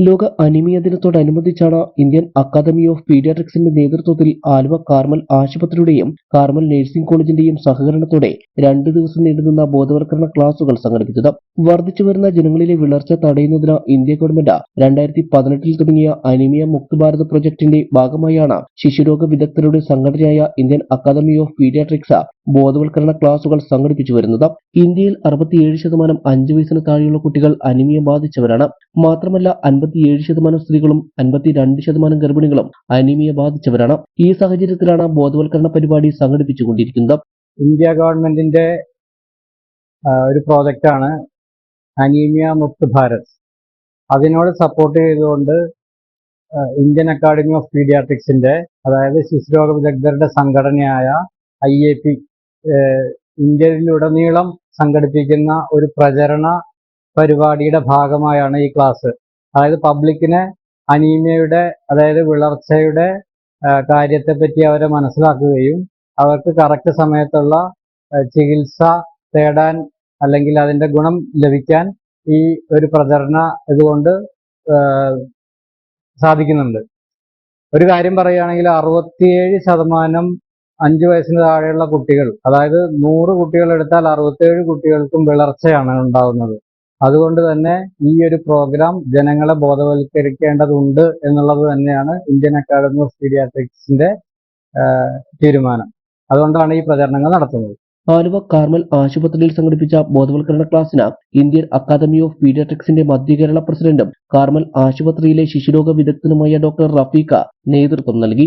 ലോക അനിമിയ ദിനത്തോടനുബന്ധിച്ചാണ് Indian academy of പീഡിയാട്രിക്സിന്റെ നേതൃത്വത്തിൽ ആലുവ കാർമൽ ആശുപത്രിയുടെയും കാർമൽ നഴ്സിംഗ് കോളേജിന്റെയും സഹകരണത്തോടെ രണ്ടു ദിവസം നീണ്ടുനിന്ന ബോധവൽക്കരണ ക്ലാസുകൾ സംഘടിപ്പിച്ചത്. വർദ്ധിച്ചുവരുന്ന ജനങ്ങളിലെ വിളർച്ച തടയുന്നതിന് ഇന്ത്യ ഗവൺമെന്റ് രണ്ടായിരത്തി പതിനെട്ടിൽ തുടങ്ങിയ അനിമിയ മുക്ത് ഭാരത് പ്രൊജക്ടിന്റെ ഭാഗമായാണ് ശിശുരോഗ വിദഗ്ധരുടെ സംഘടനയായ ഇന്ത്യൻ അക്കാദമി ഓഫ് പീഡിയാട്രിക്സ് ബോധവൽക്കരണ ക്ലാസുകൾ സംഘടിപ്പിച്ചു വരുന്നത് ഇന്ത്യയിൽ അറുപത്തിയേഴ് ശതമാനം അഞ്ചു വയസ്സിന് താഴെയുള്ള കുട്ടികൾ അനിമിയ ബാധിച്ചവരാണ്. മാത്രമല്ല അൻപത്തിയേഴ് ശതമാനം സ്ത്രീകളും അൻപത്തിരണ്ട് ശതമാനം ഗർഭിണികളും അനിമിയ ബാധിച്ചവരാണ്. ഈ സാഹചര്യത്തിലാണ് ബോധവൽക്കരണ പരിപാടി സംഘടിപ്പിച്ചുകൊണ്ടിരിക്കുന്നത്. ഇന്ത്യ ഗവൺമെന്റിന്റെ ഒരു പ്രോജക്റ്റാണ് അനീമിയ മുക്ത് ഭാരത്. അതിനോട് സപ്പോർട്ട് ചെയ്തുകൊണ്ട് ഇന്ത്യൻ അക്കാഡമി ഓഫ് പീഡിയാട്രിക്സിന്റെ അതായത് ശിശുരോഗ വിദഗ്ധരുടെ സംഘടനയായ ഐ എ പി ഇന്ത്യയിലുടനീളം സംഘടിപ്പിക്കുന്ന ഒരു പ്രചരണ പരിപാടിയുടെ ഭാഗമായാണ് ഈ ക്ലാസ്. അതായത് പബ്ലിക്കിനെ അനീമിയയുടെ അതായത് വിളർച്ചയുടെ കാര്യത്തെ കാര്യത്തെപ്പറ്റി അവരെ മനസ്സിലാക്കുകയും അവർക്ക് കറക്റ്റ് സമയത്തുള്ള ചികിത്സ തേടാൻ അല്ലെങ്കിൽ അതിന്റെ ഗുണം ലഭിക്കാൻ ഈ ഒരു പ്രചരണ ഇതുകൊണ്ട് സാധിക്കുന്നുണ്ട്. ഒരു കാര്യം പറയുകയാണെങ്കിൽ അറുപത്തിയേഴ് ശതമാനം അഞ്ച് വയസ്സിന് താഴെയുള്ള കുട്ടികൾ അതായത് നൂറ് കുട്ടികൾ എടുത്താൽ അറുപത്തേഴ് കുട്ടികൾക്കും വിളർച്ചയാണ് ഉണ്ടാകുന്നത് അതുകൊണ്ട് തന്നെ ഈ ഒരു പ്രോഗ്രാം ജനങ്ങളെ ബോധവൽക്കരിക്കേണ്ടതുണ്ട് എന്നുള്ളത് തന്നെയാണ് ഇന്ത്യൻ അക്കാദമി ഓഫ് പീഡിയാട്രിക്സിന്റെ തീരുമാനം. അതുകൊണ്ടാണ് ഈ പ്രചരണങ്ങൾ നടത്തുന്നത്. ആലുവ കാർമൽ ആശുപത്രിയിൽ സംഘടിപ്പിച്ച ബോധവൽക്കരണ ക്ലാസ്സിന് ഇന്ത്യൻ അക്കാദമി ഓഫ് പീഡിയാട്രിക്സിന്റെ മധ്യകേരള പ്രസിഡന്റും കാർമൽ ആശുപത്രിയിലെ ശിശുരോഗ വിദഗ്ധനുമായ ഡോക്ടർ റഫീഖ നേതൃത്വം നൽകി.